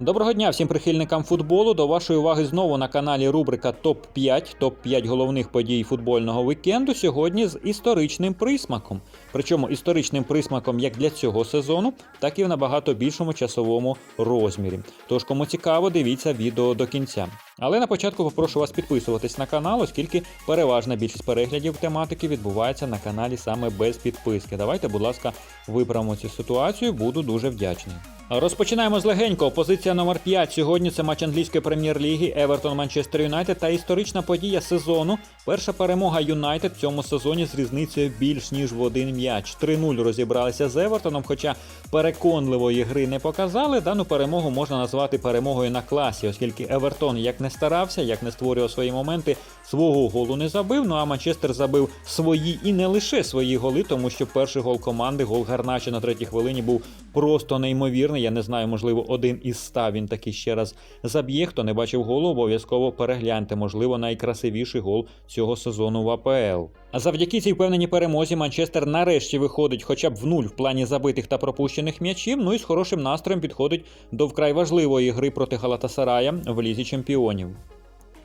Доброго дня всім прихильникам футболу. До вашої уваги знову на каналі рубрика Топ 5 топ 5 головних подій футбольного вікенду. Сьогодні з історичним присмаком. Причому історичним присмаком як для цього сезону, так і в набагато більшому часовому розмірі. Тож, кому цікаво, дивіться відео до кінця. Але на початку попрошу вас підписуватись на канал, оскільки переважна більшість переглядів тематики відбувається на каналі саме без підписки. Давайте, будь ласка, виправимо цю ситуацію, буду дуже вдячний. Розпочинаємо з легенького. Позиція номер 5. Сьогодні це матч англійської прем'єр-ліги Евертон Манчестер Юнайтед та історична подія сезону. Перша перемога Юнайтед в цьому сезоні з різницею більш ніж в один м'яч. 3-0 розібралися з Евертоном, хоча переконливої гри не показали. Дану перемогу можна назвати перемогою на класі, оскільки Евертон як не старався, як не створював свої моменти, свого голу не забив. Ну а Манчестер забив свої і не лише свої голи, тому що перший гол команди, гол Гарнача на третій хвилині був просто неймовірний. Я не знаю, можливо, один із ста він таки ще раз заб'є. Хто не бачив голу, обов'язково перегляньте. Можливо, найкрасивіший гол цього сезону в АПЛ. А завдяки цій впевненій перемозі Манчестер нарешті виходить хоча б в нуль в плані забитих та пропущених м'ячів. Ну і з хорошим настроєм підходить до вкрай важливої гри проти Галатасарая в лізі чемпіонів.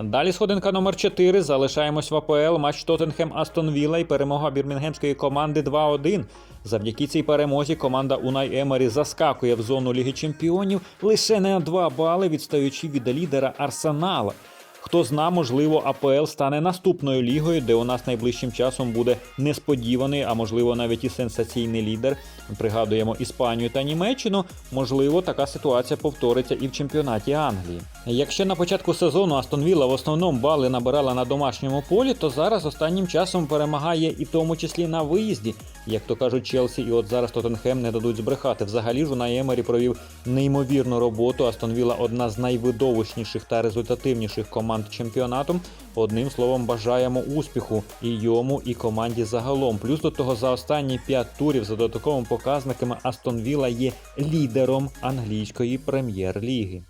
Далі сходинка номер 4 Залишаємось в АПЛ. Матч Тоттенхем Астон Вілла і перемога бірмінгемської команди 2-1. Завдяки цій перемозі команда Унай Емері заскакує в зону Ліги Чемпіонів лише на 2 бали, відстаючи від лідера Арсенала. Хто зна, можливо, АПЛ стане наступною лігою, де у нас найближчим часом буде несподіваний, а можливо навіть і сенсаційний лідер. Пригадуємо Іспанію та Німеччину. Можливо, така ситуація повториться і в чемпіонаті Англії. Якщо на початку сезону Астон Вілла в основному бали набирала на домашньому полі, то зараз останнім часом перемагає і в тому числі на виїзді, як то кажуть Челсі, і от зараз Тоттенхем не дадуть збрехати. Взагалі ж Унай Емері провів неймовірну роботу. Астон Вілла одна з найвидовищніших та результативніших команд чемпіонату. Одним словом, бажаємо успіху і йому, і команді загалом. Плюс до того за останні п'ять турів за додатковими показниками Астон Вілла є лідером англійської прем'єр-ліги.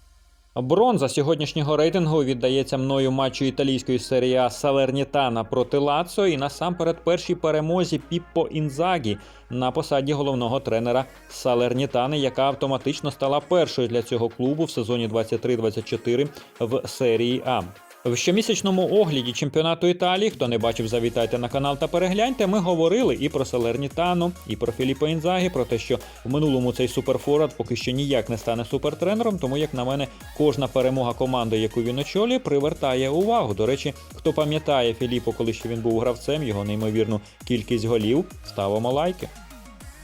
Бронза сьогоднішнього рейтингу віддається мною матчу італійської серії А Салернітана проти Лацо і насамперед першій перемозі Піппо Інзагі на посаді головного тренера Салернітани, яка автоматично стала першою для цього клубу в сезоні 23-24 в серії А. В щомісячному огляді чемпіонату Італії, хто не бачив, завітайте на канал та перегляньте. Ми говорили і про Салернітану, і про Філіппо Інзагі, про те, що в минулому цей суперфорвард поки що ніяк не стане супертренером. Тому, як на мене, кожна перемога команди, яку він очолює, привертає увагу. До речі, хто пам'ятає Філіппо, коли ще він був гравцем, його неймовірну кількість голів, ставимо лайки.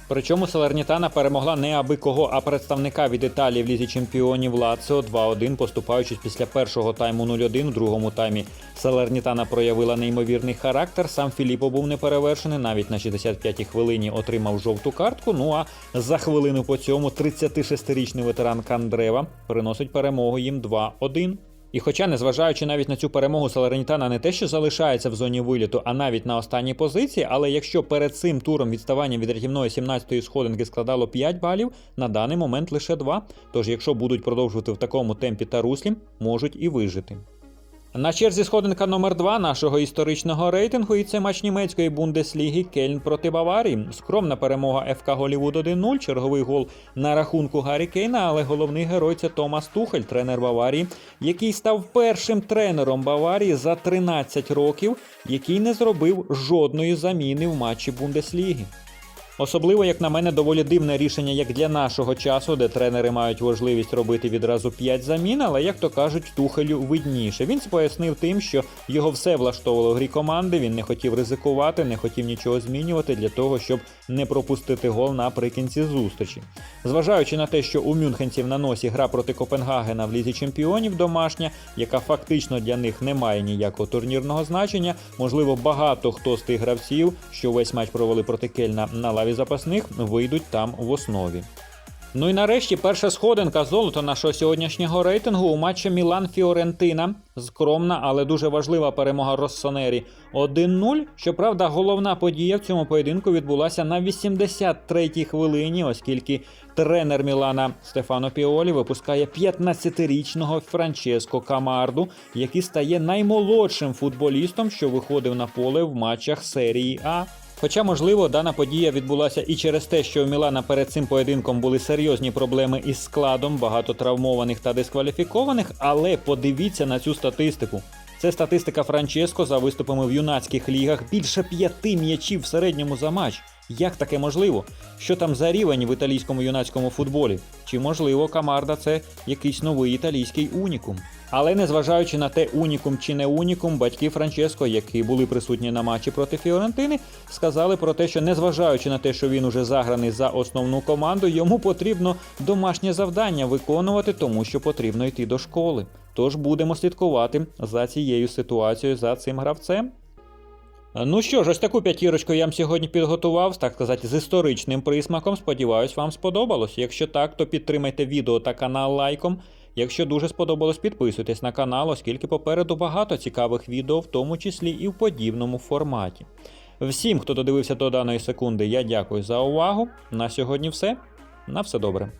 Причому Салернітана перемогла не аби кого, а представника від Італії в лізі чемпіонів Лаціо 2-1, поступаючись після першого тайму 0-1. У другому таймі Салернітана проявила неймовірний характер. Сам Філіппо був неперевершений. Навіть на 65-й хвилині отримав жовту картку. Ну а за хвилину по цьому 36-річний ветеран Кандрева приносить перемогу їм 2-1. І хоча, незважаючи навіть на цю перемогу, Салернітана не те, що залишається в зоні виліту, а навіть на останній позиції. Але якщо перед цим туром відставання від рятівної 17-ї сходинки складало 5 балів, на даний момент лише 2. Тож, якщо будуть продовжувати в такому темпі та руслі, можуть і вижити. На черзі сходинка номер 2 нашого історичного рейтингу, і це матч німецької бундесліги Кельн проти Баварії. Скромна перемога ФК Голівуд 1-0, черговий гол на рахунку Гаррі Кейна, але головний герой це Томас Тухель, тренер Баварії, який став першим тренером Баварії за 13 років, який не зробив жодної заміни в матчі Бундесліги. Особливо, як на мене, доволі дивне рішення як для нашого часу, де тренери мають можливість робити відразу 5 замін, але як то кажуть, тухелю видніше. Він пояснив тим, що його все влаштовувало в грі команди. Він не хотів ризикувати, не хотів нічого змінювати для того, щоб не пропустити гол наприкінці зустрічі. Зважаючи на те, що у мюнхенців на носі гра проти Копенгагена в лізі чемпіонів домашня, яка фактично для них не має ніякого турнірного значення, можливо, багато хто з тих гравців, що весь матч провели проти Кельна на лаві запасних, вийдуть там в основі. Ну і нарешті перша сходинка золота нашого сьогоднішнього рейтингу у матчі Мілан Фіорентина. Скромна, але дуже важлива перемога Россонері 1-0. Щоправда, головна подія в цьому поєдинку відбулася на 83-й хвилині, оскільки тренер Мілана Стефано Піолі випускає 15-річного Франческо Камарду, який стає наймолодшим футболістом, що виходив на поле в матчах серії А. Хоча, можливо, дана подія відбулася і через те, що у Мілана перед цим поєдинком були серйозні проблеми із складом, багато травмованих та дискваліфікованих, але подивіться на цю статистику. Це статистика Франческо за виступами в юнацьких лігах. Більше п'яти м'ячів в середньому за матч. Як таке можливо? Що там за рівень в італійському юнацькому футболі? Чи можливо Камарда це якийсь новий італійський унікум? Але незважаючи на те, унікум чи не унікум, батьки Франческо, які були присутні на матчі проти Фіорентини, сказали про те, що незважаючи на те, що він уже заграний за основну команду, йому потрібно домашнє завдання виконувати, тому що потрібно йти до школи. Тож будемо слідкувати за цією ситуацією, за цим гравцем. Ну що ж, ось таку п'ятірочку я вам сьогодні підготував, так сказати, з історичним присмаком. Сподіваюсь, вам сподобалось. Якщо так, то підтримайте відео та канал лайком. Якщо дуже сподобалось, підписуйтесь на канал, оскільки попереду багато цікавих відео, в тому числі і в подібному форматі. Всім, хто додивився до даної секунди, я дякую за увагу. На сьогодні все. На все добре.